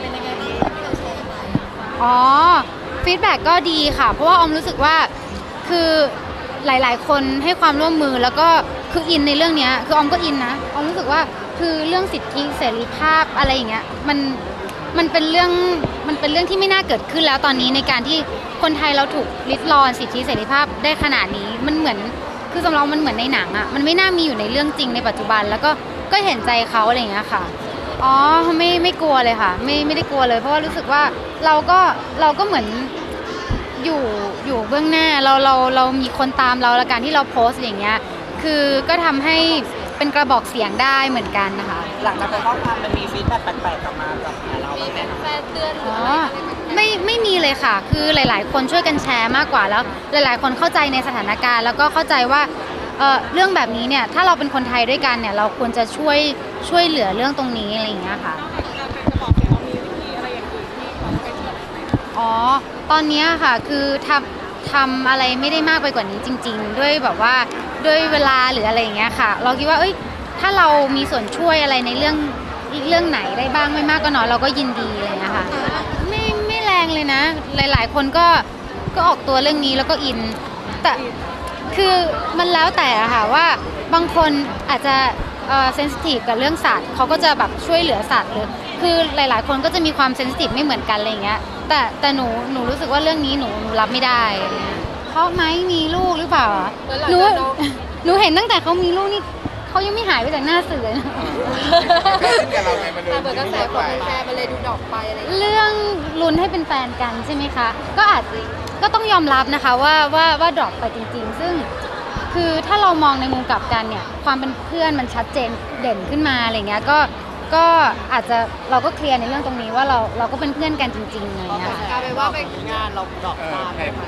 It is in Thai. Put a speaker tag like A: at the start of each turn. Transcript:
A: เป็นยังไงบ้างที่เราแชร์ไป
B: อ๋อฟีดแบ็กก็ดีค่ะ เพราะว่าออมรู้สึกว่าคือหลาย ๆ คนให้ความร่วมมือแล้วก็คืออินในเรื่องเนี้ยคือออมก็อินนะออมรู้สึกว่าคือเรื่องสิทธิเสรีภาพอะไรอย่างเงี้ยมันมันเป็นเรื่องมันเป็นเรื่องที่ไม่น่าเกิดขึ้นแล้วตอนนี้ในการที่คนไทยเราถูกลิดรอนสิทธิเสรีภาพได้ขนาดนี้มันเหมือนคือสำหรับเรามันเหมือนในหนังอะมันไม่น่ามีอยู่ในเรื่องจริงในปัจจุบัน แล้วก็ก็เห็นใจเขาอะไรอย่างเงี้ยค่ะ อ๋อไม่ไม่กลัวเลยค่ะ ไม่ไม่ได้กลัวเลย เพราะว่ารู้สึกว่าเราก็เราก็เหมือนอยู่อยู่เบื้องหน้าเราเราเรามีคนตามเราและการที่เราโพสต์อย่างเงี้ยคือก็ทำให้เป็นกระบอกเสียงได้เหมือนกันนะคะ
C: หลังจากเป็นข้อความมันมีฟีดแบ็กแปลกๆกลับมากับหาเรา
A: มี
C: บ้างไหม
A: แฟนๆเตือนหรือ
B: อ๋อ
A: อะไรไหม
B: ไม่ไม่มีเลยค่ะ คือหลาย ๆ คนช่วยกันแชร์มากกว่าแล้ว หลาย ๆ คนเข้าใจในสถานการณ์ แล้วก็เข้าใจว่า เอ่อเรื่องแบบนี้เนี่ยถ้าเราเป็นคนไทยด้วยกันเนี่ยเราควรจะช่วยช่วยเหลือเรื่องตรงนี้อะไรอย่างเงี้ยค่ะ อ๋อ ตอนเนี้ยค่ะคือทำทำอะไรไม่ได้มากไปกว่านี้จริง ๆ ด้วยแบบว่าด้วยเวลาหรืออะไรอย่างเงี้ยค่ะ เราคิดว่าเอ้ยถ้าเรามีส่วนช่วยอะไรในเรื่องเรื่องไหนได้บ้างไม่มากก็น้อยเราก็ยินดีอะไรอย่างเงี้ยค่ะไม่ไม่แรงเลยนะ หลาย ๆ คนก็ก็ออกตัวเรื่องนี้แล้วก็อินแต่ คือมันแล้วแต่อะค่ะว่าบางคนอาจจะเซนซิทีฟกับเรื่องสัตว์เขาก็จะแบบช่วยเหลือสัตว์เลยคือหลายๆ คนก็จะมีความเซนซิทีฟไม่เหมือนกันอะไรอย่างเงี้ยแต่แต่หนูหนูรู้สึกว่าเรื่องนี้หนูหนูรับไม่ได้อะไรเงี้ยเพราะไหมมีลูกหรือเปล่าอะ
A: แล้วหลัง
B: หนู
A: จากน้อง
B: หนูเห็นตั้งแต่เขามีลูกนี่เขายังไม่หายไปจากหน้าสื่อเลยนะ
D: กับเราไงมัน
A: แต่เหมือนกระแสของแฟนมันเลยดูดอกไปอะไรอย่างเงี้ย
B: เรื่องลุ้นให้เป็นแฟนกันใช่ไหมคะ ก็อาจ ก็ต้องยอมรับนะคะว่าว่าว่าดรอปไปจริง ๆ ซึ่งคือถ้าเรามองในมุมกลับกันเนี่ยความเป็นเพื่อนมันชัดเจนเด่นขึ้นมาอะไรเงี้ยก็ก็อาจจะเราก็เคลียร์ในเรื่องตรงนี้ว่าเราเราก็เป็นเพื่อนกันจริงๆอะไรเงี้ยค่ะ
A: กลายเป็นว่าเป็น
C: งานเราดรอกมา
D: เออ
C: ได้ไหม